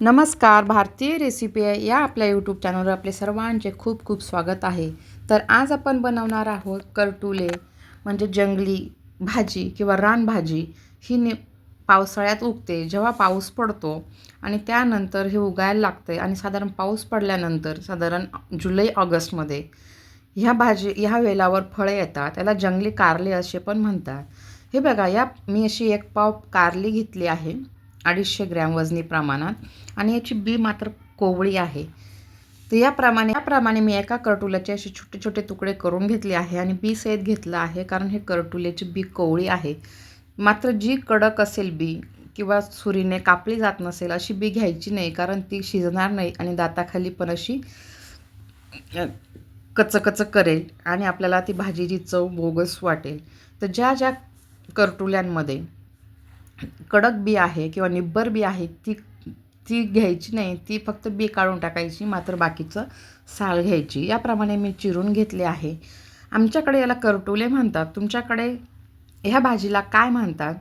नमस्कार भारतीय रेसिपी आहे. या आपल्या यूट्यूब चॅनलवर आपले सर्वांचे खूप खूप स्वागत आहे. तर आज आपण बनवणार आहोत करटुले म्हणजे जंगली भाजी किंवा रानभाजी ही ने पावसाळ्यात उगते जेव्हा पाऊस पडतो आणि त्यानंतर हे उगायला लागते आणि साधारण पाऊस पडल्यानंतर साधारण जुलै ऑगस्टमध्ये ह्या भाजी ह्या वेलावर फळे येतात. त्याला जंगली कारले असे पण म्हणतात. हे बघा या मी अशी एक पाव कारली घेतली आहे. अडीचशे ग्रॅम वजनी प्रमाणात आणि याची बी मात्र कोवळी आहे. तर याप्रमाणे याप्रमाणे मी एका करटुल्याचे असे छोटे छोटे तुकडे करून घेतले आहे आणि बी सहित घेतलं आहे कारण हे करटुल्याची बी कोवळी आहे. मात्र जी कडक असेल बी किंवा सुरीने कापली जात नसेल अशी बी घ्यायची नाही कारण ती शिजणार नाही आणि दाताखाली पण अशी कचकच करेल आणि आपल्याला ती भाजीची चव बोगस वाटेल. तर ज्या ज्या करटुल्यांमध्ये कडक बी आहे किंवा निब्बर बी आहे ती ती घ्यायची नाही ती फक्त बी काढून टाकायची मात्र बाकीचं साल घ्यायची. याप्रमाणे मी चिरून घेतले आहे. आमच्याकडे याला करटुले म्हणतात. तुमच्याकडे ह्या भाजीला काय म्हणतात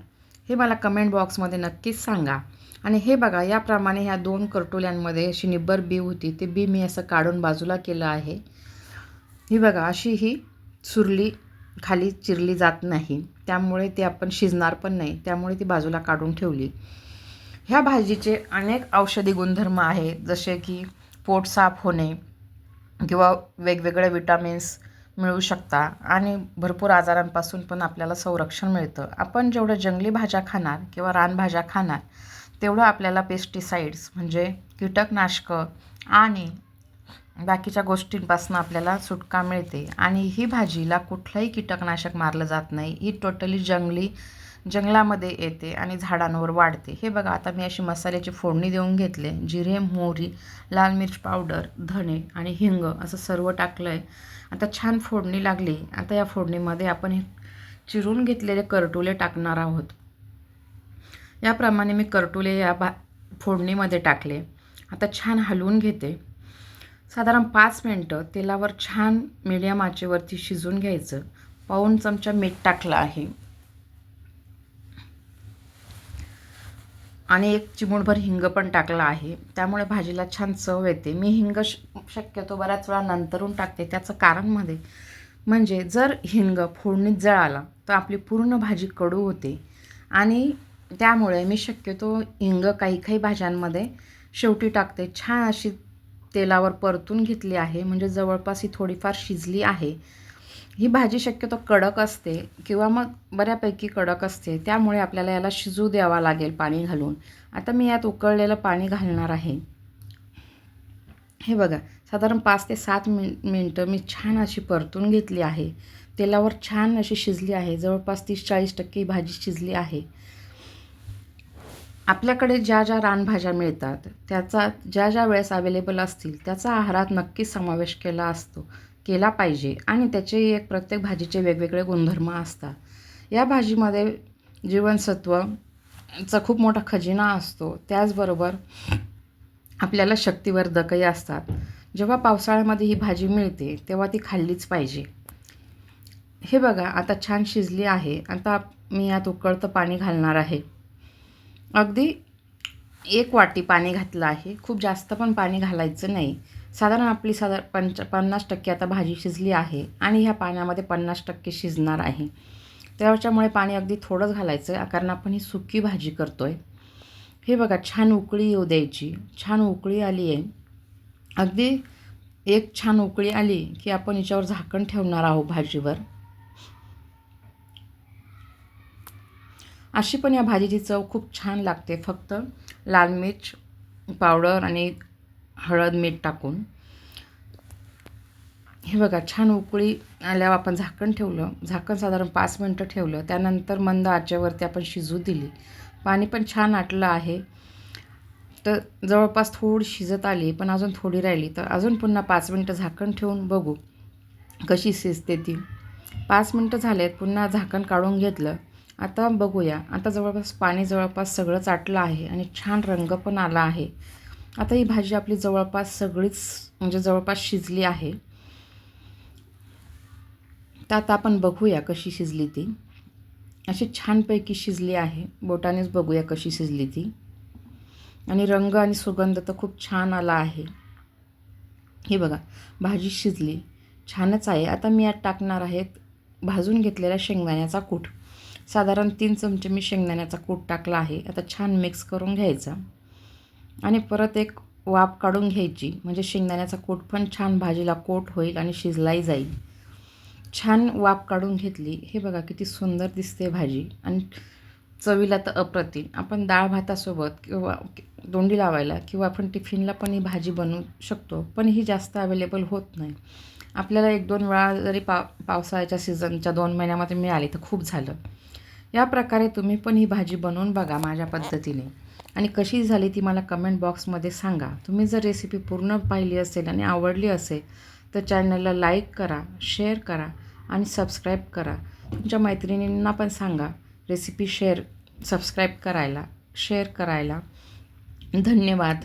हे मला कमेंट बॉक्समध्ये नक्कीच सांगा. आणि हे बघा याप्रमाणे ह्या दोन करटुल्यांमध्ये अशी निब्बर बी होती ते बी मी असं काढून बाजूला केलं आहे. ही बघा अशी ही सुरली खाली चिरली जात नाही. त्यामुळे ती आपण शिजणार पण नाही. त्यामुळे ती बाजूला काढून ठेवली. ह्या भाजीचे अनेक औषधी गुणधर्म आहेत जसे की पोट साफ होणे किंवा वेगवेगळे विटामिन्स मिळू शकता आणि भरपूर आजारांपासून पण आपल्याला संरक्षण मिळतं. आपण जेवढं जंगली भाज्या खाणार किंवा रानभाज्या खाणार तेवढं आपल्याला पेस्टिसाइड्स म्हणजे कीटकनाशकं आणि बाकीच्या गोष्टींपासून आपल्याला सुटका मिळते. आणि ही भाजीला कुठलंही कीटकनाशक मारलं जात नाही. ही टोटली जंगली जंगलामध्ये येते आणि झाडांवर वाढते. हे बघा आता मी अशी मसाल्याची फोडणी देऊन घेतले. जिरे मोहरी लाल मिरच पावडर धणे आणि हिंग असं सर्व टाकलं आहे आता छान फोडणी लागली. आता या फोडणीमध्ये आपण हे चिरून घेतलेले करटुले टाकणार आहोत. याप्रमाणे मी करटुले या भा फोडणीमध्ये टाकले. आता छान हलवून घेते. साधारण पाच मिनटं तेलावर छान मीडियम आचेवरती शिजून घ्यायचं. पाऊन चमचा मीठ टाकलं आहे. आणि एक चिमूटभर हिंग पण टाकला आहे. त्यामुळे भाजीला छान चव येते. मी हिंग शक्यतो बऱ्याच वेळा नंतरून टाकते. त्याचं कारणमध्ये म्हणजे जर हिंग फोडणीत जळाला तर आपली पूर्ण भाजी कडू होते. आणि त्यामुळे मी शक्यतो हिंग काही काही भाज्यांमध्ये शेवटी टाकते. छान अशी तेलावर परतून घेतली आहे. म्हणजे जवळपास ही थोडीफार शिजली आहे. ही भाजी शक्यतो कडक असते किंवा मग बऱ्यापैकी कडक असते. त्यामुळे आपल्याला याला शिजू द्यावा लागेल पाणी घालून. आता मी यात उकळलेलं पाणी घालणार आहे. हे बघा साधारण पाच ते सात मिन मिनटं मी छान अशी परतून घेतली आहे. तेलावर छान अशी शिजली आहे. जवळपास तीस चाळीस टक्के भाजी शिजली आहे. आपल्याकडे ज्या ज्या रानभाज्या मिळतात त्याचा ज्या ज्या वेळेस अवेलेबल असतील त्याचा आहारात नक्कीच समावेश केला असतो केला पाहिजे. आणि त्याचे एक प्रत्येक भाजीचे वेगवेगळे गुणधर्म असतात. या भाजीमध्ये जीवनसत्व चा खूप मोठा खजिना असतो. त्याचबरोबर आपल्याला शक्तिवर्धकही असतात. जेव्हा पावसाळ्यामध्ये ही भाजी मिळते तेव्हा ती खाल्लीच पाहिजे. हे बघा आता छान शिजली आहे. आता मी यात उकळतं पाणी घालणार आहे. अगदी एक वाटी पाणी घातलं आहे. खूप जास्त पण पाणी घालायचं नाही. साधारण आपली साधारण पंच पन्नास टक्के आता भाजी शिजली आहे आणि ह्या पाण्यामध्ये पन्नास टक्के शिजणार आहे. त्याच्यामुळे पाणी अगदी थोडंच घालायचं कारण आपण ही सुकी भाजी करतो आहे हे बघा छान उकळी येऊ द्यायची. छान उकळी आली आहे. अगदी एक छान उकळी आली की आपण हिच्यावर झाकण ठेवणार आहोत भाजीवर. अशी पण या भाजीची चव खूप छान लागते. फक्त लाल मिरच पावडर आणि हळद मीठ टाकून. हे बघा छान उकळी आल्यावर आपण झाकण ठेवलं. झाकण साधारण पाच मिनटं ठेवलं. त्यानंतर मंद आचेवरती आपण शिजू दिली. पाणी पण छान आटलं आहे. तर जवळपास थोडी शिजत आली पण अजून थोडी राहिली. तर अजून पुन्हा पाच मिनटं झाकण ठेवून बघू कशी शिजते ती. पाच मिनटं झालेत पुन्हा झाकण काढून घेतलं. आता बघूया. आता जवळपास पाणी जवळपास सगळं चाटलं आहे आणि छान रंग पण आला आहे. आता ही भाजी आपली जवळपास सगळीच म्हणजे जवळपास शिजली आहे. तर आता आपण बघूया कशी शिजली ती. अशी छानपैकी शिजली आहे. बोटानेच बघूया कशी शिजली ती. आणि रंग आणि सुगंध तर खूप छान आला आहे. हे बघा भाजी शिजली. छानच आहे. आता मी यात टाकणार आहेत भाजून घेतलेला शेंगदाण्याचा कूट. साधारण तीन चमचे मी शेंगदाण्याचा कूट टाकला आहे. आता छान मिक्स करून घ्यायचा. आणि परत एक वाफ काढून घ्यायची. म्हणजे शेंगदाण्याचा कूट पण छान भाजीला कोट होईल आणि शिजलाही जाईल. छान वाफ काढून घेतली. हे बघा किती सुंदर दिसते भाजी. आणि चवीला तर अप्रतिम. आपण डाळ भातासोबत किंवा दोंडी लावायला किंवा आपण टिफिनला पण ही भाजी बनवू शकतो. पण ही जास्त अवेलेबल होत नाही. आपल्याला एक दोन वेळा जरी पा पावसाळ्याच्या सीझनच्या दोन महिन्यामध्ये मिळाली तर खूप झालं. या प्रकारे तुम्ही पण ही भाजी बनवून बघा माझ्या पद्धतीने. आणि कशी झाली ती मला कमेंट बॉक्समध्ये सांगा. तुम्ही जर रेसिपी पूर्ण पाहिली असेल आणि आवडली असेल तर चॅनलला लाईक करा शेअर करा आणि सबस्क्राईब करा. तुमच्या मैत्रिणींना पण सांगा रेसिपी शेअर सबस्क्राईब करायला शेअर करायला. धन्यवाद.